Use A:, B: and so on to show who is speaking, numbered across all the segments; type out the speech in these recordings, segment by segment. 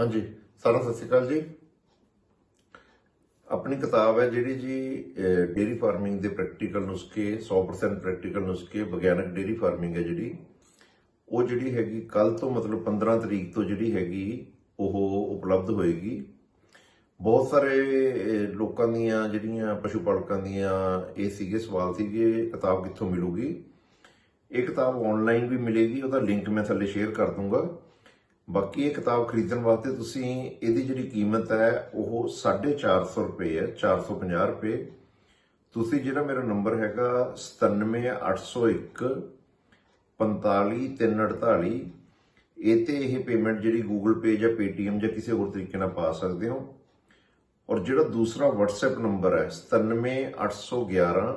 A: ਹਾਂਜੀ ਸਾਰਾ ਸਤਿ ਸ਼੍ਰੀ ਅਕਾਲ ਜੀ। ਆਪਣੀ ਕਿਤਾਬ ਹੈ ਜਿਹੜੀ ਜੀ ਡੇਰੀ ਫਾਰਮਿੰਗ ਦੇ ਪ੍ਰੈਕਟੀਕਲ ਨੁਸਖੇ 100% ਪ੍ਰੈਕਟੀਕਲ ਨੁਸਖੇ, ਵਿਗਿਆਨਕ ਡੇਰੀ ਫਾਰਮਿੰਗ ਹੈ ਜਿਹੜੀ। ਉਹ ਜਿਹੜੀ ਹੈਗੀ ਕੱਲ ਤੋਂ ਮਤਲਬ 15 ਤਰੀਕ ਤੋਂ ਜਿਹੜੀ ਹੈਗੀ, ਉਹ ਉਪਲਬਧ ਹੋਏਗੀ। ਬਹੁਤ ਸਾਰੇ ਲੋਕਾਂ ਦੀਆਂ ਜਿਹੜੀਆਂ ਪਸ਼ੂ ਪਾਲਕਾਂ ਦੀਆਂ ਇਹ ਸੀਗੇ ਸਵਾਲ ਸੀਗੇ, ਕਿਤਾਬ ਕਿੱਥੋਂ ਮਿਲੂਗੀ? ਇਹ ਕਿਤਾਬ ਆਨਲਾਈਨ ਵੀ ਮਿਲੇਗੀ, ਉਹਦਾ ਲਿੰਕ ਮੈਂ ਥੱਲੇ ਸ਼ੇਅਰ ਕਰ ਦੂੰਗਾ। ਬਾਕੀ ਇਹ ਕਿਤਾਬ ਖਰੀਦਣ ਵਾਸਤੇ ਤੁਸੀਂ ਇਹਦੀ ਜਿਹੜੀ ਕੀਮਤ ਹੈ, ਉਹ 450 ਰੁਪਏ ਹੈ 450 ਰੁਪਏ। ਤੁਸੀਂ ਜਿਹੜਾ ਮੇਰਾ ਨੰਬਰ ਹੈਗਾ 97801 45348 ਇਹ ਤੇ ਇਹ ਪੇਮੈਂਟ ਜਿਹੜੀ Google Pay ਜਾਂ Paytm ਜਾਂ ਕਿਸੇ ਹੋਰ ਤਰੀਕੇ ਨਾਲ ਪਾ ਸਕਦੇ ਹੋ। ਔਰ ਜਿਹੜਾ ਦੂਸਰਾ WhatsApp ਨੰਬਰ ਹੈ 97811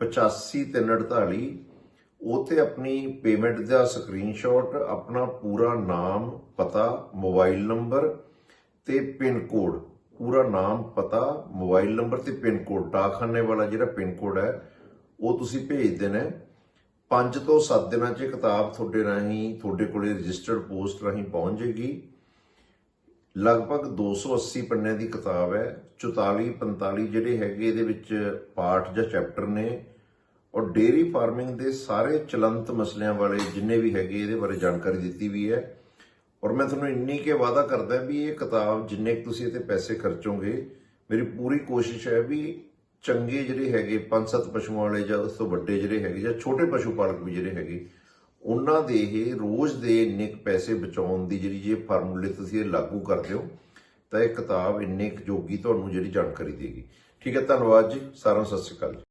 A: 85348 ਉਹ ਤੇ ਆਪਣੀ ਪੇਮੈਂਟ ਦਾ ਸਕਰੀਨਸ਼ਾਟ ਆਪਣਾ ਪੂਰਾ ਨਾਮ, ਪਤਾ ਮੋਬਾਈਲ ਨੰਬਰ ਤੇ ਪਿਨ ਕੋਡ ਪੂਰਾ ਨਾਮ, ਪਤਾ ਮੋਬਾਈਲ ਨੰਬਰ ਤੇ ਪਿਨ ਕੋਡ ਡਾਕਖਾਨੇ ਵਾਲਾ ਜਿਹੜਾ ਪਿਨ ਕੋਡ ਹੈ, ਉਹ ਤੁਸੀਂ ਭੇਜ ਦੇਣਾ ਪੰਜ ਤੋਂ 7 ਦਿਨਾਂ 'ਚ ਇਹ ਕਿਤਾਬ ਤੁਹਾਡੇ ਰਾਹੀਂ, ਤੁਹਾਡੇ ਕੋਲੇ ਰਜਿਸਟਰਡ ਪੋਸਟ ਰਾਹੀਂ ਪਹੁੰਚ ਜਾਏਗੀ। ਲਗਭਗ 280 ਪੰਨਿਆਂ ਦੀ ਕਿਤਾਬ ਹੈ। 44 45 ਜਿਹੜੇ ਹੈਗੇ ਇਹਦੇ ਵਿੱਚ ਪਾਠ ਜਾਂ ਚੈਪਟਰ ਨੇ। ਔਰ ਡੇਰੀ ਫਾਰਮਿੰਗ ਦੇ ਸਾਰੇ ਚਲੰਤ ਮਸਲਿਆਂ ਵਾਲੇ ਜਿੰਨੇ ਵੀ ਹੈਗੇ ਇਹਦੇ ਬਾਰੇ ਜਾਣਕਾਰੀ ਦਿੱਤੀ ਵੀ ਹੈ। ਔਰ ਮੈਂ ਤੁਹਾਨੂੰ ਇੰਨੀ ਕੇ ਵਾਅਦਾ ਕਰਦਾ ਵੀ ਇਹ ਕਿਤਾਬ ਜਿੰਨੇ ਕੁ ਤੁਸੀਂ ਇਹਤੇ ਪੈਸੇ ਖਰਚੋਗੇ, ਮੇਰੀ ਪੂਰੀ ਕੋਸ਼ਿਸ਼ ਹੈ ਵੀ ਚੰਗੇ ਜਿਹੜੇ ਹੈਗੇ ਪੰਜ ਸੱਤ ਪਸ਼ੂਆਂ ਵਾਲੇ ਜਾਂ ਉਸ ਤੋਂ ਵੱਡੇ ਜਿਹੜੇ ਹੈਗੇ ਜਾਂ ਛੋਟੇ ਪਸ਼ੂ ਪਾਲਕ ਵੀ ਜਿਹੜੇ ਹੈਗੇ, ਉਹਨਾਂ ਦੇ ਇਹ ਰੋਜ਼ ਦੇ ਇੰਨੇ ਕੁ ਪੈਸੇ ਬਚਾਉਣ ਦੀ ਜਿਹੜੀ ਜੇ ਫਾਰਮੂਲੇ ਤੁਸੀਂ ਇਹ ਲਾਗੂ ਕਰਦੇ ਹੋ, ਤਾਂ ਇਹ ਕਿਤਾਬ ਇੰਨੇ ਕੁ ਜੋਗੀ ਤੁਹਾਨੂੰ ਜਿਹੜੀ ਜਾਣਕਾਰੀ ਦੇਗੀ। ਠੀਕ ਹੈ, ਧੰਨਵਾਦ ਜੀ। ਸਾਰਿਆਂ ਨੂੰ ਸਤਿ ਸ਼੍ਰੀ ਅਕਾਲ ਜੀ।